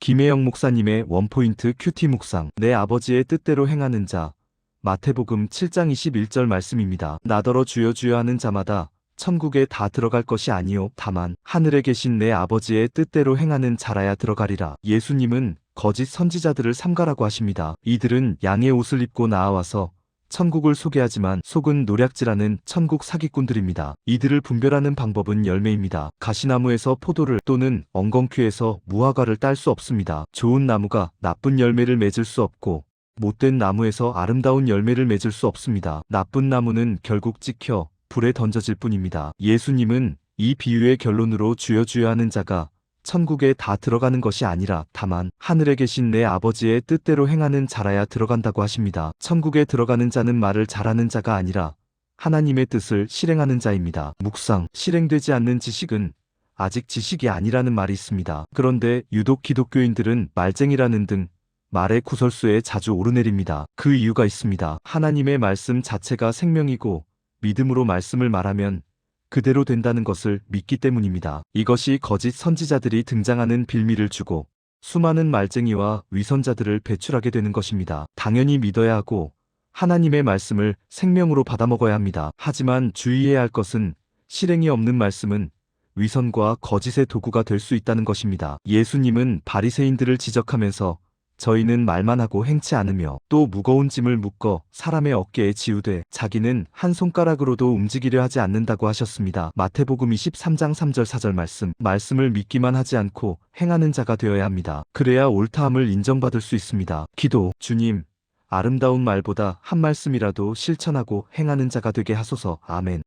김혜영 목사님의 원포인트 큐티 묵상. 내 아버지의 뜻대로 행하는 자. 마태복음 7장 21절 말씀입니다. 나더러 주여 주여 하는 자마다 천국에 다 들어갈 것이 아니요 다만 하늘에 계신 내 아버지의 뜻대로 행하는 자라야 들어가리라. 예수님은 거짓 선지자들을 삼가라고 하십니다. 이들은 양의 옷을 입고 나와서 천국을 소개하지만 속은 노략질하는 천국 사기꾼들입니다. 이들을 분별하는 방법은 열매입니다. 가시나무에서 포도를 또는 엉겅퀴에서 무화과를 딸 수 없습니다. 좋은 나무가 나쁜 열매를 맺을 수 없고 못된 나무에서 아름다운 열매를 맺을 수 없습니다. 나쁜 나무는 결국 찍혀 불에 던져질 뿐입니다. 예수님은 이 비유의 결론으로 주여 주여 하는 자가 천국에 다 들어가는 것이 아니라 다만 하늘에 계신 내 아버지의 뜻대로 행하는 자라야 들어간다고 하십니다. 천국에 들어가는 자는 말을 잘하는 자가 아니라 하나님의 뜻을 실행하는 자입니다. 묵상, 실행되지 않는 지식은 아직 지식이 아니라는 말이 있습니다. 그런데 유독 기독교인들은 말쟁이라는 등 말의 구설수에 자주 오르내립니다. 그 이유가 있습니다. 하나님의 말씀 자체가 생명이고 믿음으로 말씀을 말하면 그대로 된다는 것을 믿기 때문입니다. 이것이 거짓 선지자들이 등장하는 빌미를 주고 수많은 말쟁이와 위선자들을 배출하게 되는 것입니다. 당연히 믿어야 하고 하나님의 말씀을 생명으로 받아먹어야 합니다. 하지만 주의해야 할 것은 실행이 없는 말씀은 위선과 거짓의 도구가 될 수 있다는 것입니다. 예수님은 바리새인들을 지적하면서 저희는 말만 하고 행치 않으며 또 무거운 짐을 묶어 사람의 어깨에 지우되 자기는 한 손가락으로도 움직이려 하지 않는다고 하셨습니다. 마태복음 23장 3절 4절 말씀. 말씀을 믿기만 하지 않고 행하는 자가 되어야 합니다. 그래야 옳다함을 인정받을 수 있습니다. 기도. 주님, 아름다운 말보다 한 말씀이라도 실천하고 행하는 자가 되게 하소서. 아멘.